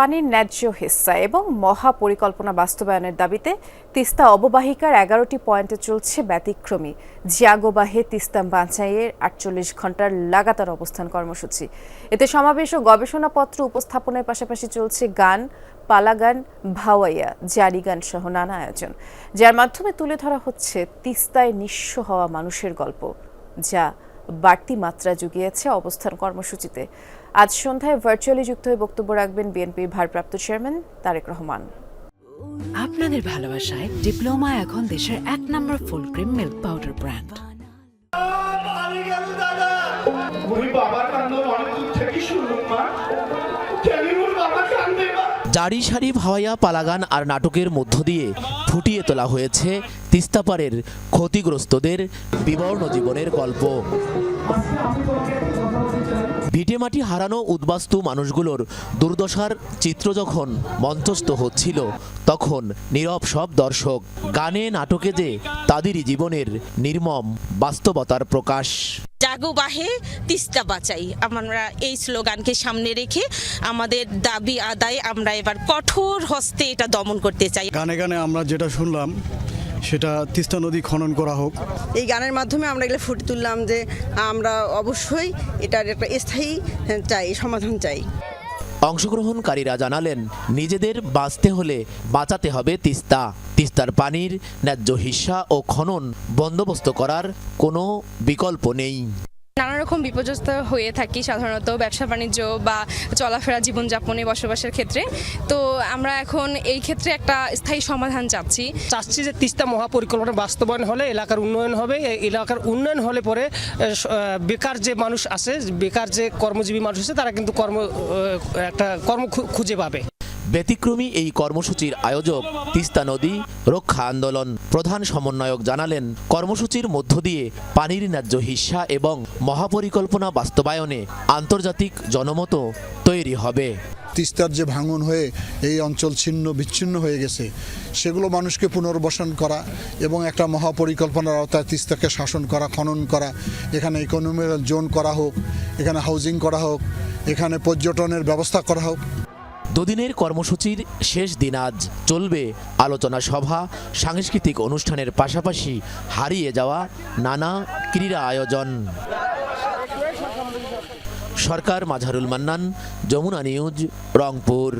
পানির ন্যায্য হিস্সা এবং মহাপরিকল্পনা বাস্তবায়নের দাবিতে তিস্তা অববাহিকার এগারোটি পয়েন্টে চলছে ব্যতিক্রমী। জিয়াগোবাহে তিস্তা বাঁচাইয়ের আটচল্লিশ ঘণ্টার লাগাতার অবস্থান কর্মসূচি। এতে সমাবেশ ও গবেষণাপত্র উপস্থাপনের পাশাপাশি চলছে গান, পালাগান, ভাওয়াইয়া জারি গান সহ নানা আয়োজন। যার মাধ্যমে তুলে ধরা হচ্ছে তিস্তায় নিঃস্ব হওয়া মানুষের গল্প, যা বাড়তি মাত্রা জুগিয়েছে অবস্থান কর্মসূচিতে। আজ সন্ধ্যায় ভার্চুয়ালি যুক্ত হয়ে বক্তব্য রাখবেন বিএনপির ভারপ্রাপ্ত চেয়ারম্যান তারেক রহমান। আপনাদের ভালোবাসায় ডিপ্লোমা এখন দেশের এক নম্বর full cream milk powder brand জারি সারি ভাওয়াইয়া পালাগান আর নাটকের মধ্য দিয়ে ফুটিয়ে তোলা হয়েছে তিস্তাপাড়ের ক্ষতিগ্রস্তদের বিবর্ণ জীবনের গল্প। ভিটেমাটি হারানো উদ্বাস্তু মানুষগুলোর দুর্দশার চিত্র যখন মঞ্চস্থ হচ্ছিল, তখন নীরব সব দর্শক গানে নাটকে যে তাদেরই জীবনের নির্মম বাস্তবতার প্রকাশ। জাগো বাহে তিস্তা বাঁচাই। আমরা এই স্লোগানকে সামনে রেখে আমাদের দাবি আদায় আমরা এবার কঠোর হস্তে এটা দমন করতে চাই। গানে গানে আমরা যেটা শুনলাম সেটা তিস্তা নদী খনন করা হোক। এই গানের মাধ্যমে আমরা এগুলো ফুটে তুললাম যে আমরা অবশ্যই এটার একটা স্থায়ী চাই সমাধান চাই। অংশগ্রহণকারীরা জানালেন নিজেদের বাঁচতে হলে বাঁচাতে হবে তিস্তা। তিস্তার পানির ন্যায্য হিস্সা ও খনন বন্দোবস্ত করার কোনো বিকল্প নেই। রকম বিপর্যস্ত হয়ে থাকি সাধারণত ব্যবসা বাণিজ্য বা চলাফেরা জীবনযাপনে বসবাসের ক্ষেত্রে, তো আমরা এখন এই ক্ষেত্রে একটা স্থায়ী সমাধান চাচ্ছি। চাচ্ছি যে তিস্তা মহাপরিকল্পনা বাস্তবায়ন হলে এলাকার উন্নয়ন হবে এলাকার উন্নয়ন হলে পরে বেকার যে মানুষ আছে, বেকার যে কর্মজীবী মানুষ আছে, তারা কিন্তু কর্ম একটা কর্ম খুঁজে পাবে। ব্যতিক্রমী এই কর্মসূচির আয়োজক তিস্তা নদী রক্ষা আন্দোলন প্রধান সমন্বয়ক জানালেন, কর্মসূচির মধ্য দিয়ে পানির ন্যায্য হিস্সা এবং মহাপরিকল্পনা বাস্তবায়নে আন্তর্জাতিক জনমত তৈরি হবে। তিস্তার যে ভাঙন হয়ে এই অঞ্চল ছিন্ন, বিচ্ছিন্ন হয়ে গেছে, সেগুলো মানুষকে পুনর্বাসন করা এবং একটা মহাপরিকল্পনার আওতায় তিস্তাকে শাসন করা, খনন করা, এখানে ইকোনমিক জোন করা হোক, এখানে হাউজিং করা হোক, এখানে পর্যটনের ব্যবস্থা করা হোক। দুদিনের কর্মসূচির শেষ দিন আজ চলবে আলোচনা সভা, সাংস্কৃতিক অনুষ্ঠানের পাশাপাশি হারিয়ে যাওয়া নানা ক্রীড়া আয়োজন। সরকার, মাঝারুল মান্নান, যমুনা নিউজ, রংপুর।